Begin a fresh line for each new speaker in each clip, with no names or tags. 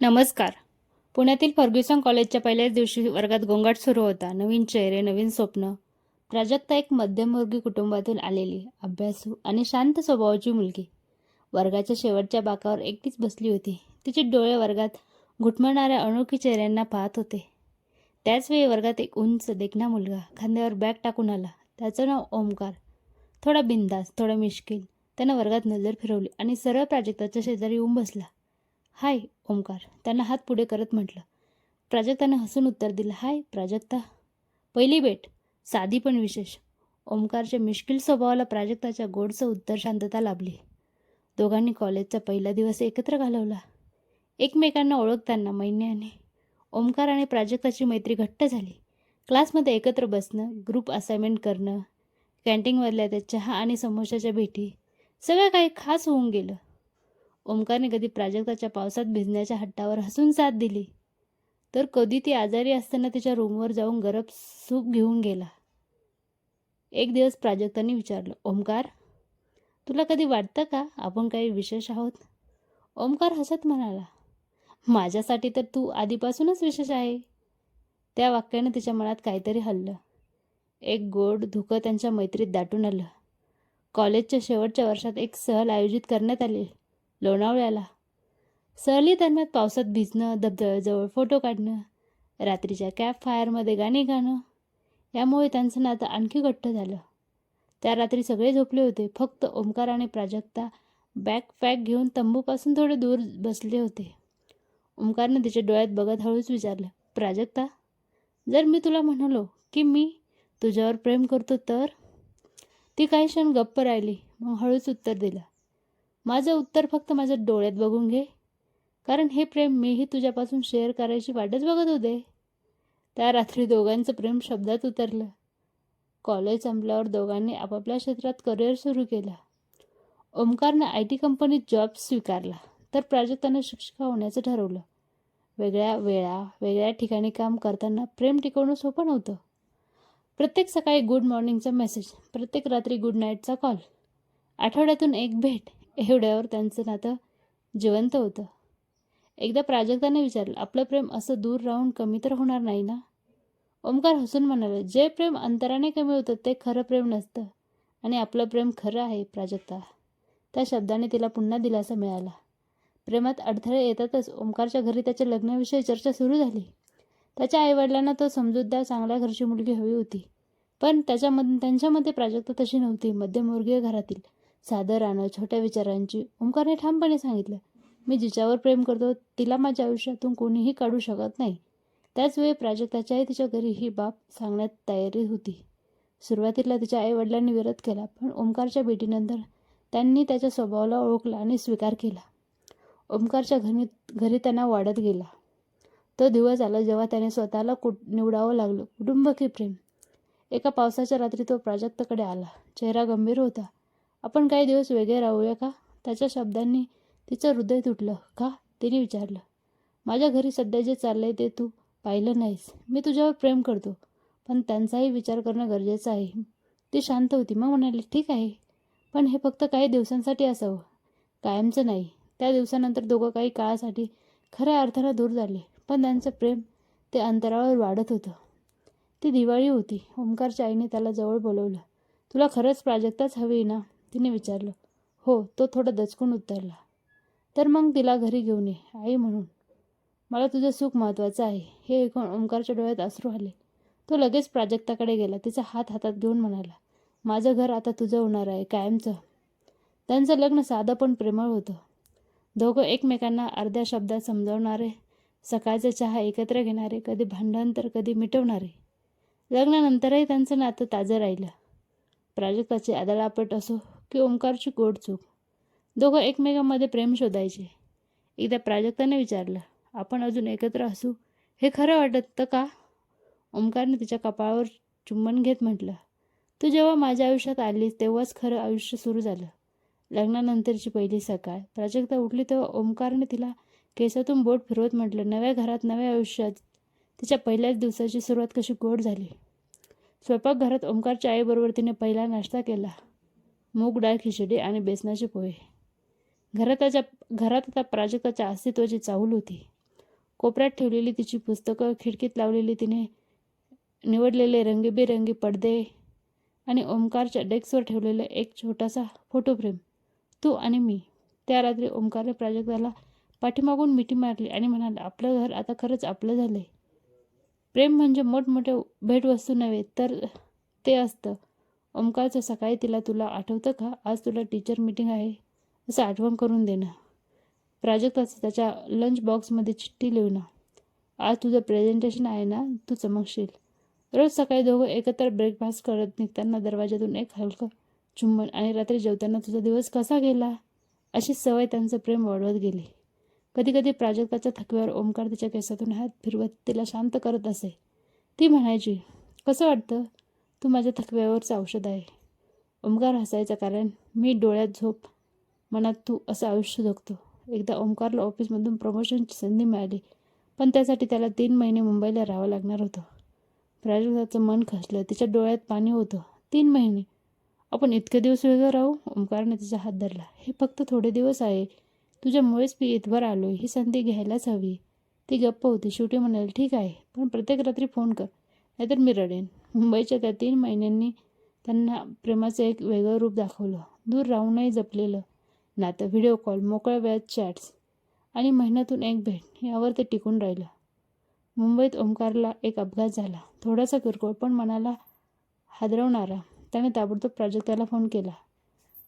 नमस्कार. पुण्यातील फर्ग्युसन कॉलेजच्या पहिल्याच दिवशी वर्गात गोंगाट सुरू होता. नवीन चेहरे नवीन स्वप्न. प्राजक्ता एक मध्यमवर्गीय कुटुंबातून आलेली अभ्यासू आणि शांत स्वभावाची मुलगी. वर्गाच्या शेवटच्या बाकावर एकटीच बसली होती. तिचे डोळे वर्गात घुटमळणाऱ्या अनोखी चेहऱ्यांना पाहत होते. त्याचवेळी वर्गात एक उंच देखणा मुलगा खांद्यावर बॅग टाकून आला. त्याचं नाव ओमकार. थोडा बिंदास थोडा मिश्किल. त्यानं वर्गात नजर फिरवली आणि सरळ प्राजक्ताच्या शेजारी येऊन बसला. हाय ओंकार त्यांना हात पुढे करत म्हटलं. प्राजक्तानं हसून उत्तर दिलं हाय प्राजक्ता. पहिली भेट. साधी पण विशेष. ओंकारच्या मिश्किल स्वभावाला प्राजक्ताच्या गोडचं उत्तर शांतता लाभली. दोघांनी कॉलेजचा पहिला दिवस एकत्र घालवला. एकमेकांना ओळखताना महिन्याने ओंकार आणि प्राजक्ताची मैत्री घट्ट झाली. क्लासमध्ये एकत्र बसणं ग्रुप असाइनमेंट करणं कॅन्टीनमधल्या त्या चहा आणि समोशाच्या भेटी सगळं काही खास होऊन गेलं. ओमकारने कधी प्राजक्ताच्या पावसात भिजण्याच्या हट्टावर हसून साथ दिली. तर कधी ती आजारी असताना तिच्या रूमवर जाऊन गरब सूप घेऊन गेला. एक दिवस प्राजक्ताने विचारलं ओमकार तुला कधी वाटतं का आपण काही विशेष आहोत? ओमकार हसत म्हणाला माझ्यासाठी तर तू आधीपासूनच विशेष आहे. त्या वाक्यानं तिच्या मनात काहीतरी हल्लं. एक गोड धुकं त्यांच्या मैत्रीत दाटून आलं. कॉलेजच्या शेवटच्या वर्षात एक सहल आयोजित करण्यात आली. लोणावळ्याला. सहली दरम्यान पावसात भिजणं धबधब्याजवळ फोटो काढणं रात्रीच्या कॅब फायरमध्ये गाणी गाणं यामुळे त्यांचं नातं आणखी घट्ट झालं. त्या रात्री सगळे झोपले होते. फक्त ओमकार आणि प्राजक्ता बॅग पॅक घेऊन तंबूपासून थोडे दूर बसले होते. ओमकारनं तिच्या डोळ्यात बघत हळूच विचारलं प्राजक्ता जर मी तुला म्हणालो की मी तुझ्यावर प्रेम करतो तर? ती काही क्षण गप्प राहिली मग हळूच उत्तर दिलं माझं उत्तर फक्त माझ्या डोळ्यात बघून घे. कारण हे प्रेम मीही तुझ्यापासून शेअर करायची वाटच बघत होते. त्या रात्री दोघांचं प्रेम शब्दात उतरलं. कॉलेज संपल्यावर दोघांनी आपापल्या क्षेत्रात करिअर सुरू केलं. ओमकारनं आय टी कंपनीत जॉब स्वीकारला तर प्राजक्तानं शिक्षिका होण्याचं ठरवलं. वेगळ्या वेळा वेगळ्या ठिकाणी काम करताना प्रेम टिकवणं सोपं नव्हतं. प्रत्येक सकाळी गुड मॉर्निंगचा मेसेज प्रत्येक रात्री गुड नाईटचा कॉल आठवड्यातून एक भेट एवढ्यावर त्यांचं नातं जिवंत होतं. एकदा प्राजक्ताने विचारलं आपलं प्रेम असं दूर राहून कमी तर होणार नाही ना? ओमकार हसून म्हणाले जे प्रेम अंतराने कमी होतं ते खरं प्रेम नसतं. आणि आपलं प्रेम खरं आहे प्राजक्ता. त्या शब्दाने तिला पुन्हा दिलासा मिळाला. प्रेमात अडथळे येतातच ओमकारच्या घरी त्याच्या लग्नाविषयी चर्चा सुरू झाली. त्याच्या आईवडिलांना तो समजूतदार चांगल्या घरची मुलगी हवी होती. पण त्याच्यामध्ये त्यांच्यामध्ये प्राजक्ता तशी नव्हती मध्यमवर्गीय घरातील. साधं राहणं छोट्या विचारांची ओंकारने ठामपणे सांगितलं. मी जिच्यावर प्रेम करतो तिला माझ्या आयुष्यातून कोणीही काढू शकत नाही. त्याचवेळी प्राजक्ताच्याही तिच्या घरी ही बाब सांगण्यात तयारी होती. सुरुवातीला तिच्या आईवडिलांनी विरोध केला पण ओंकारच्या भेटीनंतर त्यांनी त्याच्या स्वभावाला ओळखला आणि स्वीकार केला. ओंकारच्या घरी घरी त्यांना वाढत गेला. तो दिवस आला जेव्हा त्याने स्वतःला कुट निवडावं लागलं कुटुंब की प्रेम. एका पावसाच्या रात्री तो प्राजक्ताकडे आला. चेहरा गंभीर होता. आपण काही दिवस वेगळे राहूया का? त्याच्या शब्दांनी तिचं हृदय तुटलं का? तिने विचारलं. माझ्या घरी सध्या जे चाललंय ते तू पाहिलं नाहीस. मी तुझ्यावर प्रेम करतो. पण त्यांचाही विचार करणं गरजेचं आहे. ती शांत होती. मग म्हणाली ठीक आहे. पण हे फक्त काही दिवसांसाठी असावं. कायमचं नाही. त्या दिवसानंतर दोघं काही काळासाठी खऱ्या अर्थानं दूर झाले. पण त्यांचं प्रेम ते अंतरावर वाढत होतं. ती दिवाळी होती. ओंकारच्या आईने त्याला जवळ बोलवलं. तुला खरंच प्राजक्ताच हवी ना? तिने विचारलं हो तो थोडा दचकून उत्तरला तर मग तिला घरी घेऊन ये आई म्हणून. मला तुझं सुख महत्त्वाचं आहे. हे ऐकून ओंकारच्या डोळ्यात अश्रू आले. तो लगेच प्राजक्ताकडे गेला तिचा हात हातात घेऊन म्हणाला माझं घर आता तुझं होणार आहे कायमचं. त्यांचं लग्न साधं पण प्रेमळ होतं. दोघं एकमेकांना अर्ध्या शब्दात समजावणारे सकाळचा चहा एकत्र घेणारे कधी भांडण तर कधी मिटवणारे. लग्नानंतरही त्यांचं नातं ताजं राहिलं. प्राजक्ताची आदळापट असो की ओंकारची गोड चूक. दोघं एकमेकांमध्ये प्रेम शोधायचे. एकदा प्राजक्ताने विचारलं आपण अजून एकत्र असू? हे खरं वाटतं का? ओंकारने तिच्या कपाळावर चुंबन घेत म्हटलं तू जेव्हा माझ्या आयुष्यात आलीस तेव्हाच खरं आयुष्य सुरू झालं. लग्नानंतरची पहिली सकाळ. प्राजक्ता उठली तेव्हा ओंकारने तिला केसातून बोट फिरवत म्हटलं नव्या घरात नव्या आयुष्यात तिच्या पहिल्याच दिवसाची सुरुवात कशी गोड झाली. स्वयंपाकघरात ओंकारच्या आईबरोबर तिने पहिला नाश्ता केला. मूग डाळ खिचडी आणि बेसनाचे पोहे. घरात त्याच्या घरात आता प्राजक्ताच्या अस्तित्वाची चाहूल होती. कोपऱ्यात ठेवलेली तिची पुस्तकं खिडकीत लावलेली तिने निवडलेले रंगीबेरंगी पडदे आणि ओमकारच्या डेस्कवर ठेवलेला एक छोटासा फोटो फ्रेम तू आणि मी. त्या रात्री ओमकारने प्राजक्ताला पाठीमागून मिठी मारली आणि म्हणाला आपलं घर आता खरंच आपलं झालंय. प्रेम म्हणजे मोठमोठे भेटवस्तू नव्हे तर ते असतं. ओमकारचं सकाळी तिला तुला आठवतं का? आज तुला टीचर मीटिंग आहे. असं आठवण करून देणं. प्राजक्ताचं त्याच्या लंच बॉक्समध्ये चिठ्ठी लिहिणं. आज तुझं प्रेझेंटेशन आहे ना? तू चमकशील. रोज सकाळी दोघं एकत्र ब्रेकफास्ट करत निघताना दरवाजातून एक हलकं चुंबन आणि रात्री जेवताना तुझा दिवस कसा गेला? अशी सवय त्यांचं प्रेम वाढवत गेली. कधी कधी प्राजक्ताच्या थकव्यावर ओमकार तिच्या केसातून हात फिरवत तिला शांत करत असे. ती म्हणायची कसं वाटतं? तू माझ्या थकव्यावरचं औषध आहे. ओमकार हसायचा कारण मी डोळ्यात झोप मनात तू असं आयुष्य जगतो. एकदा ओंकारला ऑफिसमधून प्रमोशनची संधी मिळाली पण त्यासाठी त्याला तीन महिने मुंबईला राहावं लागणार होतं. प्राजक्ताचं मन खसलं तिच्या डोळ्यात पाणी होतं. तीन महिने. आपण इतके दिवस वेगळं राहू? ओंकारने तिचा हात धरला. हे फक्त थोडे दिवस आहे. तुझ्यामुळेच मी इथवर आलो ही संधी घ्यायलाच हवी. ती गप्प होती. शेवटी म्हणाली ठीक आहे. पण प्रत्येक रात्री फोन कर. नाहीतर मी रडेन. मुंबईच्या त्या तीन महिन्यांनी त्यांना प्रेमाचं एक वेगळं रूप दाखवलं. दूर राहूनही जपलेलं नातं व्हिडिओ कॉल मोकळ्या वेळात चॅट्स आणि महिन्यातून एक भेट यावर ते टिकून राहिलं. मुंबईत ओंकारला एक अपघात झाला. थोडासा किरकोळ पण मनाला हादरवणारा त्याने ताबडतोब प्राजक्ताला फोन केला.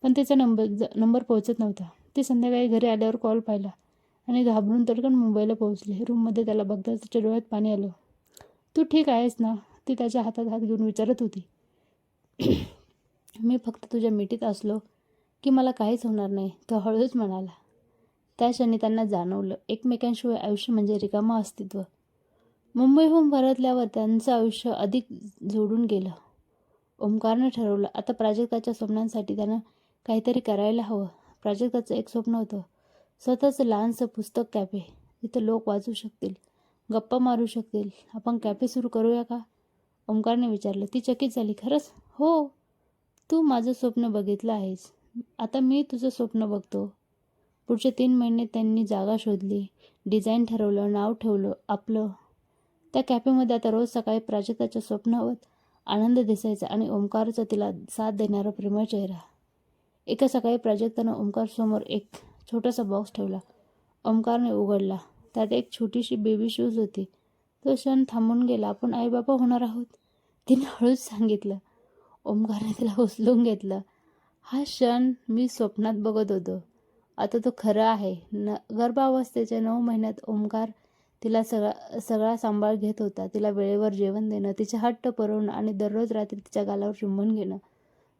पण त्याचा नंबर ज नंबर पोहोचत नव्हता. ते संध्याकाळी घरी आल्यावर कॉल पाहिला आणि घाबरून तडकन मुंबईला पोहोचले. रूममध्ये त्याला बघताच त्याच्या डोळ्यात पाणी आलं. तू ठीक आहेस ना? ती त्याच्या हातात हात घेऊन विचारत होती. मी फक्त तुझ्या मिठीत असलो की मला काहीच होणार नाही तो हळूच म्हणाला. त्या क्षणी त्यांना जाणवलं एकमेकांशिवाय आयुष्य म्हणजे रिकामा अस्तित्व. मुंबईहून परतल्यावर त्यांचं आयुष्य अधिक जोडून गेलं. ओंकारनं ठरवलं आता प्राजक्ताच्या स्वप्नांसाठी त्यानं काहीतरी करायला हवं. प्राजक्ताचं एक स्वप्न होतं स्वतःचं लहानसं पुस्तक कॅफे. तिथं लोक वाचू शकतील गप्पा मारू शकतील. आपण कॅफे सुरू करूया का? ओंकारने विचारलं ती चकित झाली खरंच? हो. तू माझं स्वप्न बघितलं आहेस. आता मी तुझं स्वप्न बघतो. पुढचे तीन महिने त्यांनी जागा शोधली डिझाईन ठरवलं नाव ठेवलं आपलं. त्या कॅफेमध्ये आता रोज सकाळी प्राजक्ताच्या स्वप्नावर आनंद दिसायचा आणि ओंकारचा तिला साथ देणारा प्रेमळ चेहरा. एका सकाळी प्राजक्तानं ओंकारसमोर एक छोटासा बॉक्स ठेवला. ओंकारने उघडला. त्यात एक छोटीशी बेबी शूज होती. तो क्षण थांबून गेला. आपण आईबापा होणार आहोत. तिने हळूच सांगितलं ओमकारने तिला उचलून घेतलं. हा क्षण मी स्वप्नात बघत होतो. आता तो खरं आहे. न गर्भावस्थेच्या नऊ महिन्यात ओमकार तिला सगळा सगळा सांभाळ घेत होता. तिला वेळेवर जेवण देणं तिचे हट्ट पुरवणं आणि दररोज रात्री तिच्या गालावर चुंबन घेणं.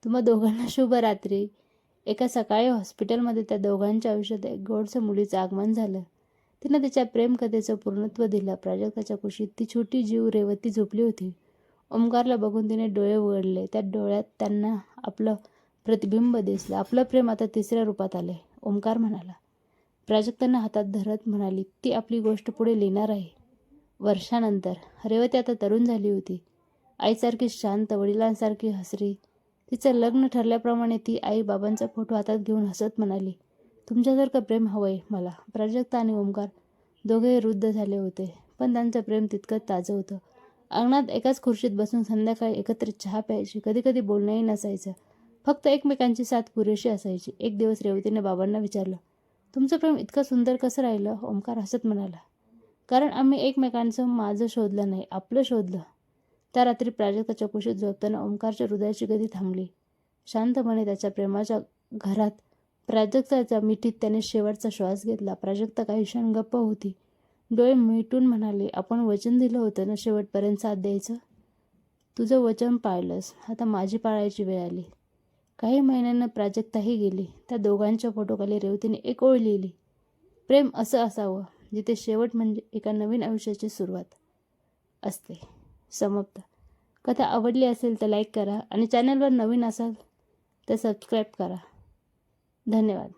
तुम्हा दोघांना शुभ रात्री. एका सकाळी हॉस्पिटलमध्ये त्या दोघांच्या आयुष्यात एक गोडसं मुलीचं आगमन झालं. तिनं तिच्या प्रेमकथेचं पूर्णत्व दिलं. प्राजक्ताच्या कुशीत ती छोटी जीव रेवती झोपली होती. ओमकारला बघून तिने डोळे उघडले त्या डोळ्यात त्यांना आपलं प्रतिबिंब दिसलं. आपलं प्रेम आता तिसऱ्या रूपात आले ओमकार म्हणाला प्राजक्तांना हातात धरत म्हणाली ती आपली गोष्ट पुढे लिहिणार आहे. वर्षानंतर रेवती आता तरुण झाली होती. आईसारखी शांत वडिलांसारखी हसरी. तिचं लग्न ठरल्याप्रमाणे ती आई बाबांचा फोटो हातात घेऊन हसत म्हणाली तुमच्यासारखं प्रेम हवंय मला. प्राजक्ता आणि ओंकार दोघे वृद्ध झाले होते पण त्यांचं प्रेम तितकं ताजं होतं. अंगणात एकाच खुर्शीत बसून संध्याकाळी एकत्र चहा प्यायची. कधी कधी बोलणंही नसायचं. फक्त एकमेकांची साथ पुरेशी असायची. एक दिवस रेवतीने बाबांना विचारलं तुमचं प्रेम इतकं सुंदर कसं राहिलं? ओंकार हसत म्हणाला कारण आम्ही एकमेकांचं माझं शोधलं नाही आपलं शोधलं. त्या रात्री प्राजक्ताच्या कुशीत झोपताना ओंकारच्या हृदयाची गती थांबली. शांतपणे त्याच्या प्रेमाच्या घरात प्राजक्ताच्या मिठीत त्याने शेवटचा श्वास घेतला. प्राजक्ता काही क्षण गप्प होती. डोळे मिटून म्हणाले आपण वचन दिलं होतं ना शेवटपर्यंत साथ द्यायचं? तुझं वचन पाळलंस. आता माझी पाळायची वेळ आली. काही महिन्यांना प्राजक्ताही गेली. त्या दोघांच्या फोटोखाली रेवतीने एक ओळ लिहिली. प्रेम असं असावं जिथे शेवट म्हणजे एका नवीन आयुष्याची सुरुवात असते. समाप्त. कथा आवडली असेल तर लाईक करा आणि चॅनलवर नवीन असाल तर सबस्क्राईब करा. धन्यवाद.